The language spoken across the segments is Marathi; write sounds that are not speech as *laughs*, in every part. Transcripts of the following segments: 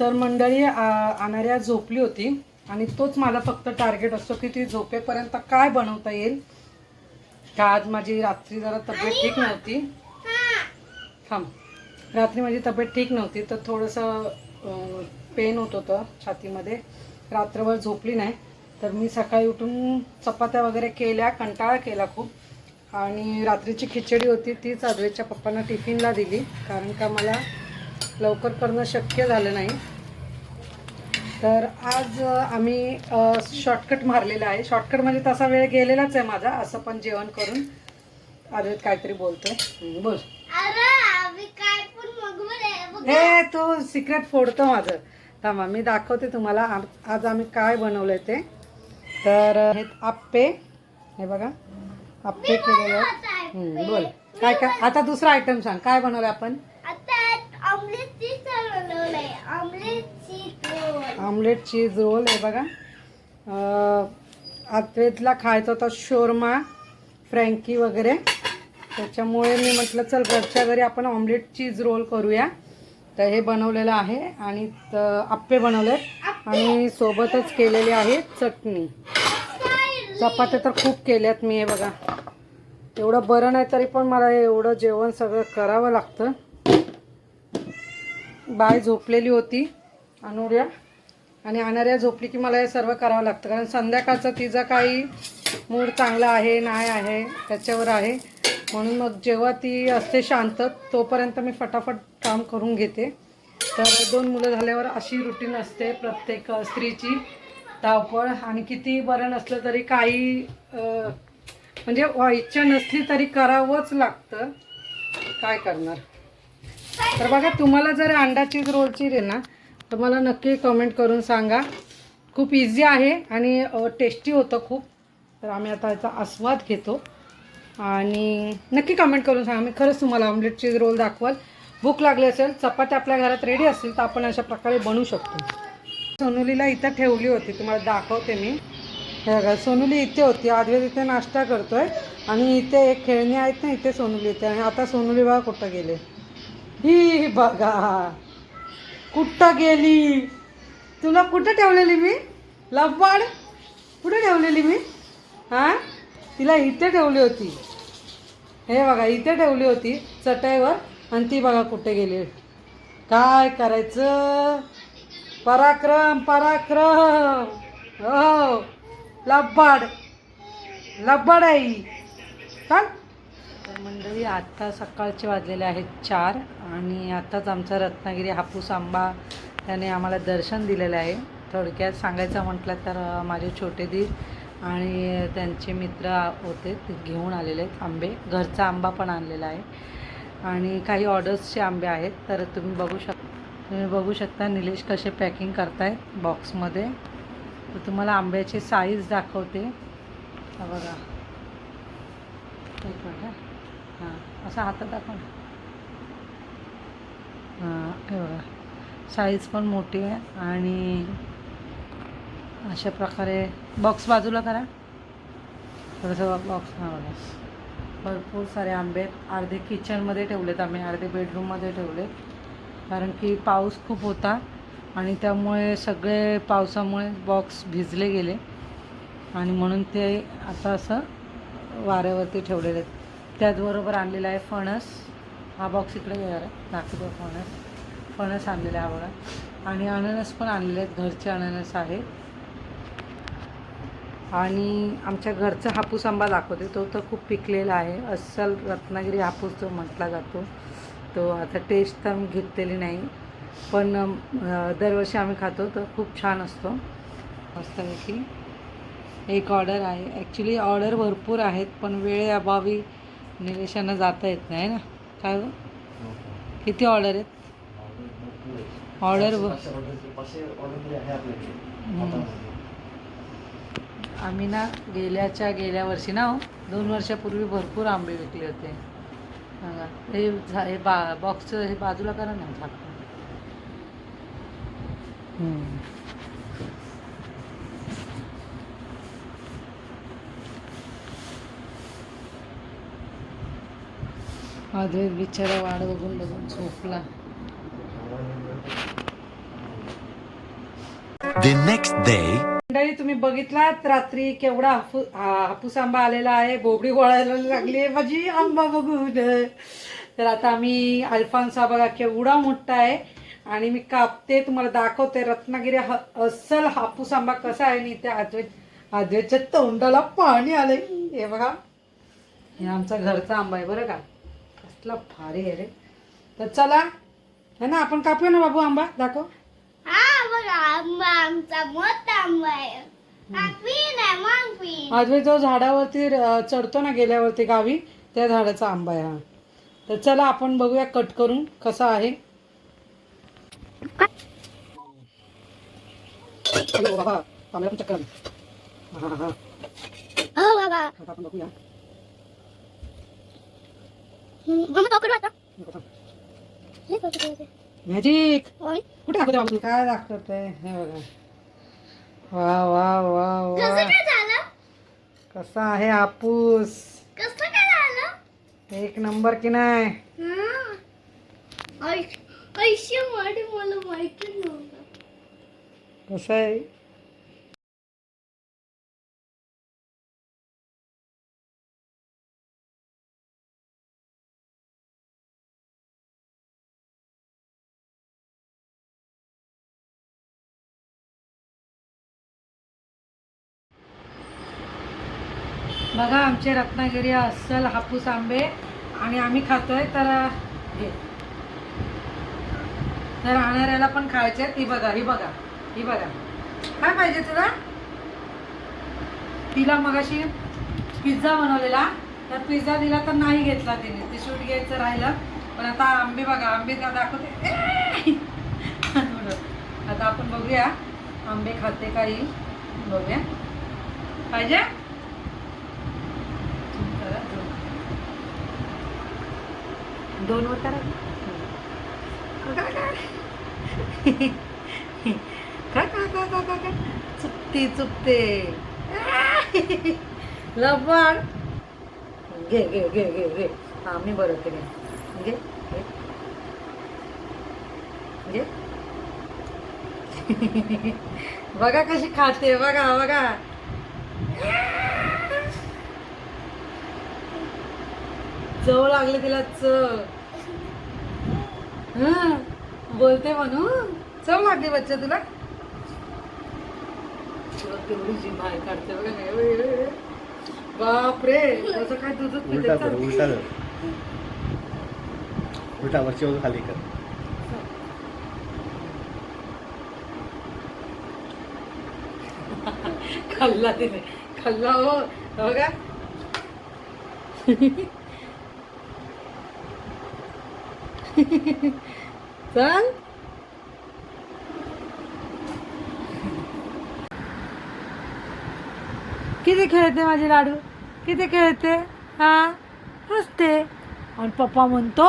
तर मंडळी आणाऱ्या झोपली होती आणि तोच माझा फक्त टार्गेट असतो की ती झोपेपर्यंत काय बनवता येईल. का आज माझी रात्री जरा तब्येत ठीक नव्हती. थांब. रात्री माझी तब्येत ठीक नव्हती तर थोडंसं पेन होत होतं छातीमध्ये. रात्रभर झोपली नाही. तर मी सकाळी उठून चपात्या वगैरे केल्या कंटाळा केला खूप. आणि रात्रीची खिचडी होती तीच अद्वैतच्या पप्पांना टिफिनला दिली कारण का मला लवकर करणं शक्य झालं नाही. तर आज आम्ही शॉर्टकट मारलेला आहे. शॉर्टकट म्हणजे तसा वेळ गेलेलाच आहे माझा असं पण जेवण करून अद्वैत काहीतरी बोलतोय. हं, बोल. हे तो सिक्रेट फोडतो माझं. थांबा मी दाखवते तुम्हाला आज आम्ही काय बनवलंय ते. तर हे आप्पे. हे बघा आप्पे केलेले. आहेत बोल. काय काय आता दुसरा आयटम सांग. काय बनवलं आपण? Omelette cheese roll omelette cheese roll हे बघा. अ, अद्वैतला खायचा होता शोरमा फ्रँकी वगैरे. त्याच्यामुळे मी म्हटलं चल घरच्या घरी आपण ऑमलेट चीज रोल करूया. तर हे बनवलेलं आहे आणि त- आप्पे बनवलेत. आणि सोबतच केलेली आहे चटणी. चपात्या तर खूप केल्यात मी हे बघा. एवढं बरं नाही तरी पण मला एवढं जेवण सगळं करावं लागतं. बाय झोपलेली होती अनुर्या. आणि अनार्या झोपली की मला हे सर्व करावं लागतं. कारण संध्याकाळचं तिचा काही मूड चांगला आहे नाही आहे त्याच्यावर आहे. म्हणून मग जेव्हा ती असते शांत तोपर्यंत मी फटाफट काम करून घेते. तर दोन मुलं झाल्यावर अशी रुटीन असते प्रत्येक स्त्रीची. धावपळ आणि किती बरं नसलं तरी काही म्हणजे इच्छा नसली तरी करावंच लागतं. काय करणार? तर बघा तुम्हाला जर अंडा चीज रोलची रे ना तर मला नक्की कमेंट करून सांगा. खूप इझी आहे आणि टेस्टी होतं खूप. तर आम्ही आता याचा आस्वाद घेतो. आणि नक्की कमेंट करून सांगा. मी खरंच तुम्हाला ऑमलेट चीज रोल दाखवाल. भूक लागली असेल चपात्या आपल्या घरात रेडी असेल तर आपण अशा प्रकारे बनवू शकतो. सोनुलीला इथं ठेवली होती. तुम्हाला दाखवते मी. हे बघा सोनुली इथे होती. आधी तिथे नाश्ता करतोय. आणि इथे एक खेळणी आहेत ना इथे सोनुली इथे आणि आता सोनुली बाबा कुठं गेले. ही बघा. कुठं गेली? तुला कुठं ठेवलेली मी? लबाड कुठं ठेवलेली मी? हां? तिला इथे ठेवली होती. हे बघा इथे ठेवली होती चटईवर. आणि ती बघा कुठे गेली. काय करायचं? पराक्रम पराक्रम. हो. लब्बाड लब्बाड आई का तर मंडळी आत्ता सकाळचे वाजलेले आहेत चार आणि आत्ताच आमचा रत्नागिरी हापूस आंबा त्याने आम्हाला दर्शन दिलेलं आहे. थोडक्यात सांगायचं म्हटलं तर माझे छोटे दीर आणि त्यांचे मित्र होते ते घेऊन आलेले आहेत आंबे. घरचा आंबा पण आणलेला आहे. आणि काही ऑर्डर्सचे आंबे आहेत तर तुम्ही बघू शक तुम्ही बघू शकता निलेश कसे पॅकिंग करतायत बॉक्समध्ये. तर तुम्हाला आंब्याची साईज दाखवते. बघा. एक मिनिट हां असा हातात दाखव ना. हां हे बघा. साईज पण मोठी आहे आणि अशा प्रकारे बॉक्स बाजूला करा. थोडंसं बॉक्स हां बघा. भरपूर सारे आंबे आहेत. अर्धे किचनमध्ये ठेवलेत आम्ही अर्धे बेडरूममध्ये ठेवलेत. कारण की पाऊस खूप होता आणि त्यामुळे सगळे पावसामुळे बॉक्स भिजले गेले. आणि म्हणून ते आता असं वाऱ्यावरती ठेवलेले आहेत. त्याचबरोबर आणलेला आहे फणस. हा बॉक्स इकडे वेगळा आहे. दाखवतो फणस. फणस आणलेला आहे हा बघा. आणि अननस पण आणलेले आहेत. घरचे अननस आहेत आणि आमच्या घरचा हापूस आंबा दाखवते. तो तर खूप पिकलेला आहे. अस्सल रत्नागिरी हापूस जो म्हटला जातो तो आता टेस्ट तर मी घेतलेली नाही. पण दरवर्षी आम्ही खातो. तर खूप छान असतो. मस्तपैकी एक ऑर्डर आहे. ॲक्च्युली ऑर्डर भरपूर आहेत पण वेळेअभावी निलेशांना जाता येत नाही ना? काय हो? किती ऑर्डर आहेत? ऑर्डर आम्ही ना गेल्याच्या गेल्या वर्षी ना हो, दोन वर्षापूर्वी भरपूर आंबे विकले होते. हे झा हे बा बॉक्सचं हे बाजूला करा ना झाकण अद्वैत बिचारा वाट बघून बघून झोपला The next day. मंडळी तुम्ही बघितलात? रात्री केवढा हापू हा- हापूस आंबा आलेला आहे. बोबडी वळायला लागली आहे माझी. आंबा बघून. तर आता आम्ही अल्फान्सा बघा केवढा मोठा आहे. आणि मी कापते तुम्हाला दाखवते. रत्नागिरी ह अस्सल हापूस आंबा कसा आहे आणि त्या अद्वैत अद्वैतच्या तोंडाला पाणी आलंय. हे बघा. हे आमचा घरचा आंबा आहे बरं का? कसला भारी आहे रे. तर चला है ना आपण कापूया ना बाबू आंबा? दाखव. हा बघा आंबा आमचा मोठा आंबा आहे. हा पिन आहे मग पिन. आजवे जो झाडावरती अ, चढतो ना गेल्यावरती गावी त्या झाडाचा आंबा आहे हा. तर चला आपण बघूया कट करून कसा आहे. हॅलो बाबा पण चक्कर आली. हा, हा, हा. हो बाबा. आता आपण बघूया. कुठे काय दाखवत? हे बघा. वा वा वा वा. कसा आहे आपूस एक नंबर की नाही? कसं आहे? बघा आमचे रत्नागिरी अस्सल हापूस आंबे आणि आम्ही खातोय तर हे. तर आणणाऱ्याला पण खायचे ती बघा ही बघा ही बघा. काय पाहिजे तुला? तिला मगाशी पिझ्झा बनवलेला तर पिझ्झा दिला तर नाही घेतला तिने. ते शूट घ्यायचं राहिलं पण आता आंबे बघा आंबे त्या दाखवते. आता आपण बघूया आंबे खाते काही बघूया. पाहिजे करा, दोन. दोन वर करा चुपते चुपते. काय लबाड. घे घे घे घे घे. हा मी बरं केले. घे घे. घे. बघा कशी खाते बघा बघा. चव लागली तिला चव. बोलते म्हणून चव लागली बच्चा तुला. तुला तेवढी जी बाहेर काढते बघा. बापरे असं काय उलटा कर उलटा कर उलटा वरची खाली कर. खाल्ला तिने. खाल्ला हो. हो का *laughs* चल. किती खेळते माझे लाडू? किती खेळते? हा? हसते. आणि पप्पा म्हणतो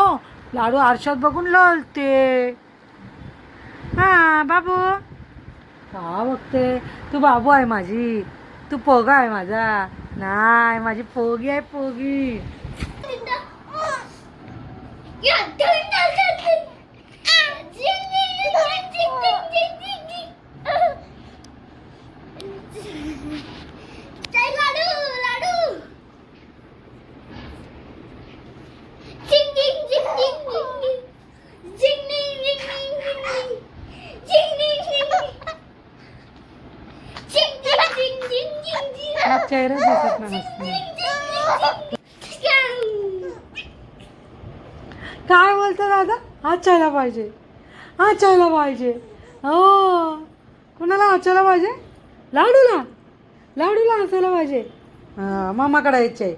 लाडू आरशात बघून लोलते हा बाबू? का बघते? तू बाबू आहे माझी. तू पोगा आहे माझा. नाही माझी पोगी आहे पोगी. चेहरा दिसत नाही दादा हाचायला पाहिजे. हाचायला पाहिजे. हो. कुणाला हाचायला पाहिजे? लाडूला. लाडूला हसायला पाहिजे. हा मामाकडे यायचे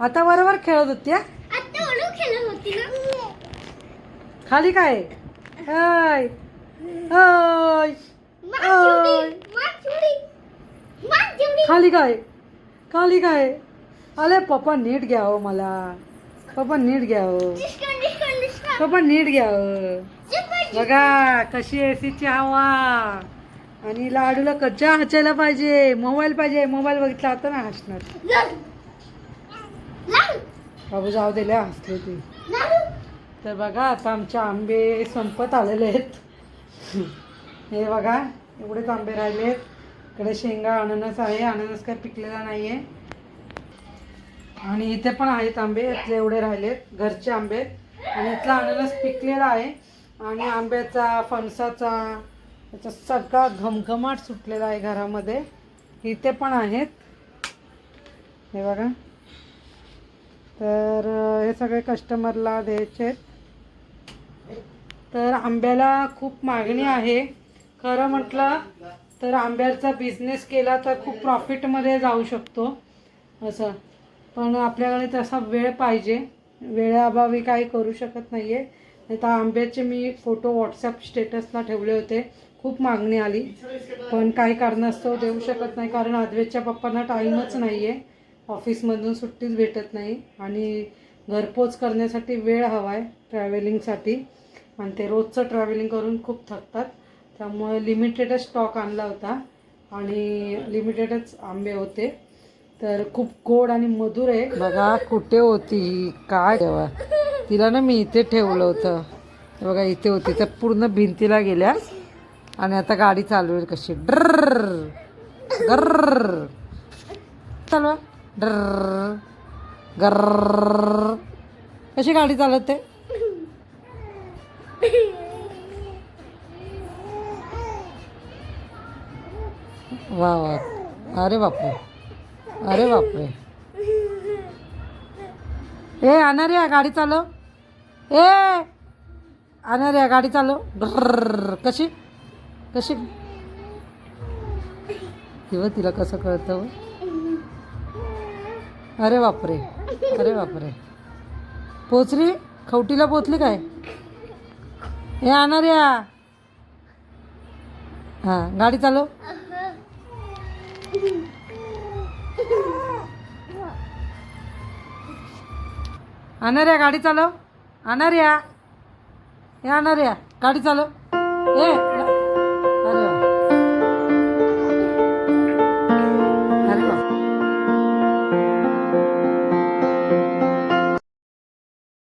आता बरोबर खेळत होती खेळत होती खाली काय? हाय. खाली काय? खाली काय? अरे पप्पा नीट घ्या हो मला. पप्पा नीट घ्या हो. पप्पा नीट घ्या हो. बघा कशी एसीची हवा. आणि लाडूला कच्च्या हचायला पाहिजे मोबाईल पाहिजे मोबाईल बघितला आता ना हसणार. बाबू जाऊ दिले हसले ती. तर बघा आता आमचे आंबे संपत आलेले आहेत. हे बघा एवढेच आंबे राहिलेत. इकडे शेंगा अननस आहे. अननस काय पिकलेला नाही आहे आणि इथे पण आहेत आंबे इथले एवढे राहिलेत घरचे आंबे. आणि इथला अननस पिकलेला आहे. आणि आंब्याचा फणसाचा याचा सगळा घमघमाट सुटलेला आहे घरामध्ये. इथे पण आहेत. हे बघा. तर हे सगळे कस्टमरला द्यायचे आहेत. तर आंब्याला खूप मागणी आहे. खरं म्हटलं तर आंब्याचा बिझनेस केला तर खूप प्रॉफिटमध्ये जाऊ शकतो. असं. पण आपल्याकडे तसा वेळ पाहिजे. वेळेअभावी काही करू शकत नाही आहे नाही तर आंब्याचे मी फोटो व्हॉट्सअप स्टेटसला ठेवले होते. खूप मागणी आली. पण काही कारणास्तव देऊ शकत नाही. कारण आदवेच्या पप्पांना टाईमच नाही आहे ऑफिसमधून सुट्टीच भेटत नाही. आणि घरपोच करण्यासाठी वेळ हवा आहे ट्रॅव्हलिंगसाठी. आणि ते रोजचं ट्रॅव्हलिंग करून खूप थकतात. त्यामुळे लिमिटेडच स्टॉक आणला होता. आणि लिमिटेडच आंबे होते. तर खूप गोड आणि मधुर आहे. बघा कुठे होती काय तेव्हा तिला ना मी इथे ठेवलं होतं. बघा इथे होती. तर पूर्ण भिंतीला गेल्या. आणि आता गाडी चालू आहे कशी. डर्र गर्र चालवा डर्र गर्र कशी गाडी चालवते वा वा अरे बापू अरे बापरे. ए अनार्या गाडी चालव. ए अनार्या गाडी चालव. कशी? कशी? किंवा तिला कसं कळतं हो? अरे बापरे अरे बापरे. पोचली? खवटीला पोचली काय? ए अनार्या हां गाडी चालव. अनार्या गाडी चालव. अनार्या हे अनार्या गाडी चालव. ए.